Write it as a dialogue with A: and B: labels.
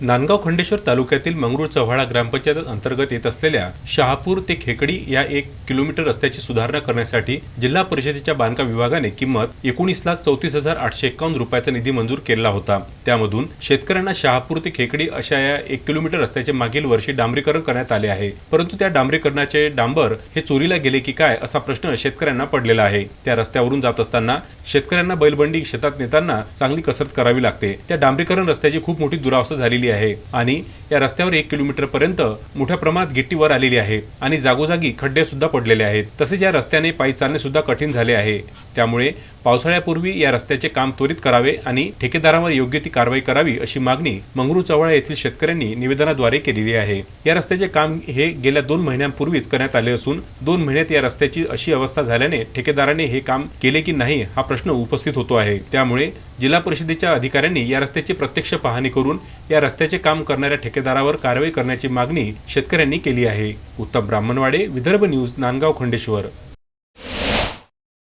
A: नांदगाव खंडेश्वर तालुक्यातील मंगरूळ चव्हाळा ग्रामपंचायत अंतर्गत येत असलेल्या शहापूर ते खेकडी या एक किलोमीटर रस्त्याची सुधारणा करण्यासाठी जिल्हा परिषदेच्या बांधकाम विभागाने किंमत एकोणीस लाख चौतीस हजार आठशे एकावन्न रुपयाचा निधी मंजूर केला होता. त्यामधून शेतकऱ्यांना शहापूर ते खेकडी अशा या एक किलोमीटर रस्त्याचे मागील वर्षी डांबरीकरण करण्यात आले आहे. परंतु त्या डांबरीकरणाचे डांबर हे चोरीला गेले की काय असा प्रश्न शेतकऱ्यांना पडलेला आहे. त्या रस्त्यावरून जात असताना शेतकऱ्यांना बैलबंडी शेतात नेताना चांगली कसरत करावी लागते. त्या डांबरीकरण रस्त्याची खूप मोठी दुरावस्था झालेली आहे आणि या रस्त्यावर एक किलोमीटर पर्यंत मोठ्या प्रमाणात गिट्टीवर आलेली आहे आणि जागोजागी खड्डे सुद्धा पडलेले आहेत. तसेच या रस्त्याने पायी चालणे सुद्धा कठीण झाले आहे. त्यामुळे पावसाळ्यापूर्वी या रस्त्याचे काम त्वरित करावे आणि ठेकेदारांवर योग्य ती कारवाई करावी अशी मागणी मंगरू चव्हाळा येथील शेतकऱ्यांनी निवेदनाद्वारे केलेली आहे. या रस्त्याचे काम हे गेल्या दोन महिन्यांपूर्वीच करण्यात आले असून दोन महिन्यात या रस्त्याची अशी अवस्था झाल्याने ठेकेदाराने हे काम केले की नाही हा प्रश्न उपस्थित होतो आहे. त्यामुळे जिल्हा परिषदेच्या अधिकाऱ्यांनी या रस्त्याची प्रत्यक्ष पाहणी करून या रस्त्याचे काम करणाऱ्या ठेकेदारावर कारवाई करण्याची मागणी शेतकऱ्यांनी केली आहे. उत्तम ब्राह्मणवाडे विदर्भ न्यूज नांदगाव खंडेश्वर.